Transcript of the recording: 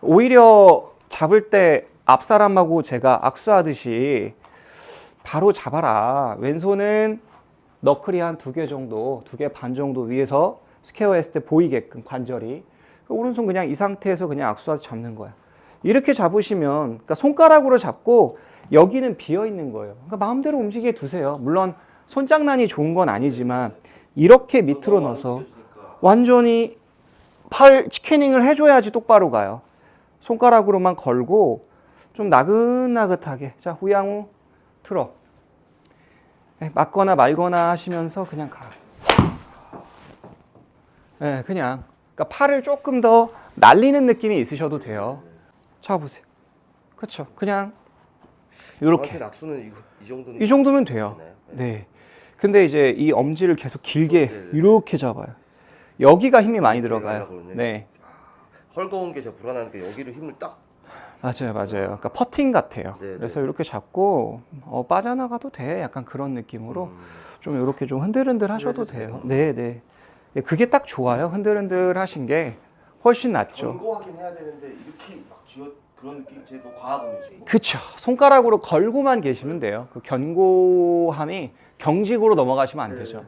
오히려 잡을 때 앞 사람하고 제가 악수하듯이 바로 잡아라. 왼손은 너클이 한 두 개 정도, 두 개 반 정도 위에서 스퀘어 했을 때 보이게끔 관절이. 오른손 그냥 이 상태에서 그냥 악수하듯 잡는 거야. 이렇게 잡으시면, 그러니까 손가락으로 잡고 여기는 비어 있는 거예요. 그러니까 마음대로 움직이게 두세요. 물론 손장난이 좋은 건 아니지만 이렇게 밑으로 넣어서 완전히 팔 스캐닝을 해줘야지 똑바로 가요. 손가락으로만 걸고 좀 나긋나긋하게 자 후양우 틀어 네, 맞거나 말거나 하시면서 그냥 가. 네, 그냥 그러니까 팔을 조금 더 날리는 느낌이 있으셔도 돼요. 잡아보세요. 그렇죠. 그냥 이렇게 낙수는 이거 이 정도는 이 정도면 돼요. 되나요? 네. 근데 이제 이 엄지를 계속 길게 네, 네. 이렇게 잡아요. 여기가 힘이 많이 들어가요. 그러네. 네. 헐거운 게 제가 불안하니까 여기를 힘을 딱 맞아요, 맞아요. 그러니까 퍼팅 같아요. 네, 네. 그래서 이렇게 잡고 어, 빠져나가도 돼. 약간 그런 느낌으로 음, 좀 이렇게 좀 흔들흔들 하셔도 돼요. 네, 네. 예, 그게 딱 좋아요. 흔들흔들 하신 게 훨씬 낫죠. 견고하긴 해야 되는데 이렇게 막 쥐어 그런 느낌 제너 지금. 그쵸. 손가락으로 걸고만 계시면 돼요. 그 견고함이 경직으로 넘어가시면 안 되죠. 네.